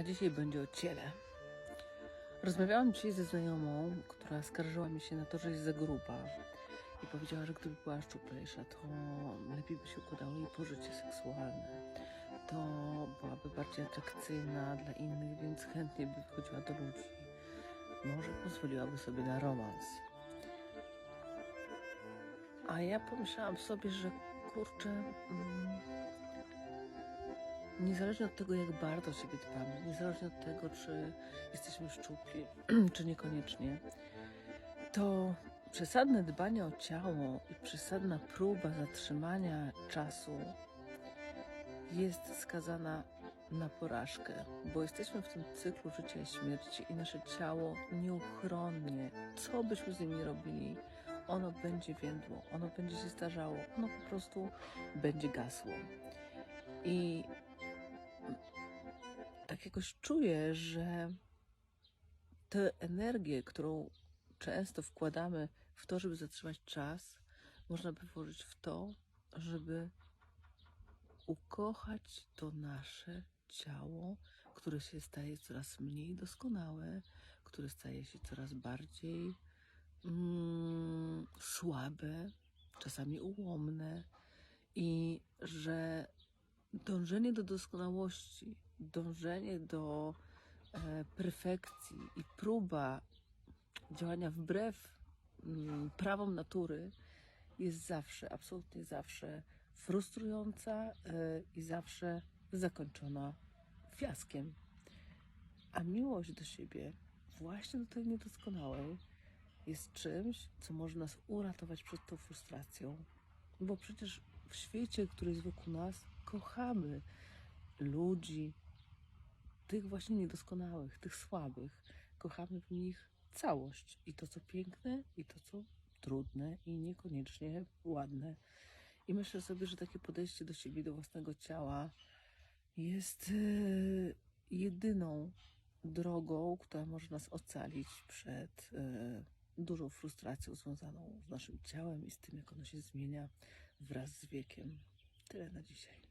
a dzisiaj będzie o ciele. Rozmawiałam dzisiaj ze znajomą, która skarżyła mi się na to, że jest za gruba i powiedziała, że gdyby była szczuplejsza, to lepiej by się układało jej pożycie seksualne. To byłaby bardziej atrakcyjna dla innych, więc chętniej by wchodziła do ludzi. Może pozwoliłaby sobie na romans. A ja pomyślałam sobie, że kurczę, mm, niezależnie od tego, jak bardzo o siebie dbamy, niezależnie od tego, czy jesteśmy szczupli, czy niekoniecznie, to przesadne dbanie o ciało i przesadna próba zatrzymania czasu jest skazana na porażkę, bo jesteśmy w tym cyklu życia i śmierci i nasze ciało nieuchronnie, co byśmy z nim nie robili, ono będzie więdło, ono będzie się starzało, ono po prostu będzie gasło. I tak jakoś czuję, że tę energię, którą często wkładamy w to, żeby zatrzymać czas, można by włożyć w to, żeby ukochać to nasze ciało, które się staje coraz mniej doskonałe, które staje się coraz bardziej mm, słabe, czasami ułomne i że dążenie do doskonałości, dążenie do e, perfekcji i próba działania wbrew mm, prawom natury jest zawsze, absolutnie zawsze frustrująca e, i zawsze zakończona fiaskiem. A miłość do siebie, właśnie do tej niedoskonałej, jest czymś, co może nas uratować przed tą frustracją. Bo przecież w świecie, który jest wokół nas, kochamy ludzi, tych właśnie niedoskonałych, tych słabych. Kochamy w nich całość i to, co piękne, i to, co trudne, i niekoniecznie ładne. I myślę sobie, że takie podejście do siebie, do własnego ciała jest e, jedyną drogą, która może nas ocalić przed e, dużą frustracją związaną z naszym ciałem i z tym, jak ono się zmienia wraz z wiekiem. Tyle na dzisiaj.